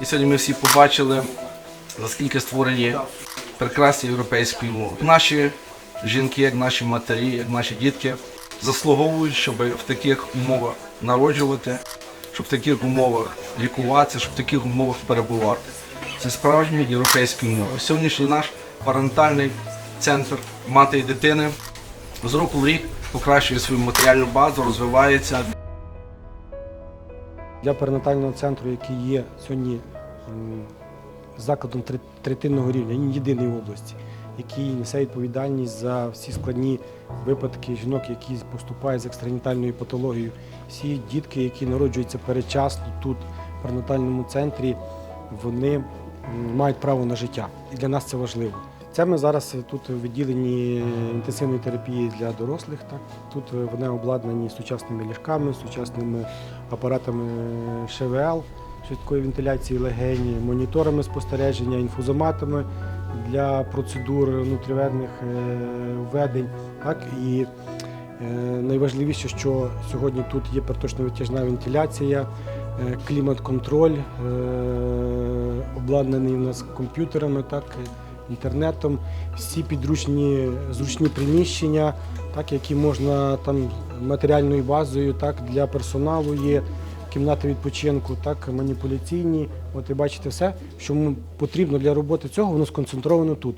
І сьогодні ми всі побачили, наскільки створені прекрасні європейські умови. Наші жінки, як наші матері, як наші дітки заслуговують, щоб в таких умовах народжувати, щоб в таких умовах лікуватися, щоб в таких умовах перебувати. Це справжні європейські умови. Сьогоднішній наш парентальний центр мати і дитини з року в рік покращує свою матеріальну базу, розвивається. Для перинатального центру, який є сьогодні закладом третинного рівня, він єдиний в області, який несе відповідальність за всі складні випадки жінок, які поступають з екстрагенітальною патологією. Всі дітки, які народжуються передчасно тут, в перинатальному центрі, вони мають право на життя. І для нас це важливо. Це ми зараз тут в відділенні інтенсивної терапії для дорослих. Так тут е, вони обладнані сучасними ліжками, сучасними апаратами ШВЛ, швидкої вентиляції легені, моніторами спостереження, інфузоматами для процедур внутрівенних е, введень. Так і е, найважливіше, що сьогодні тут є проточно витяжна вентиляція, е, клімат-контроль, е, обладнаний у нас комп'ютерами, так, інтернетом, всі підручні зручні приміщення, так, які можна там матеріальною базою так, для персоналу є, кімнати відпочинку, так, маніпуляційні. От і бачите все, що потрібно для роботи цього, воно сконцентровано тут.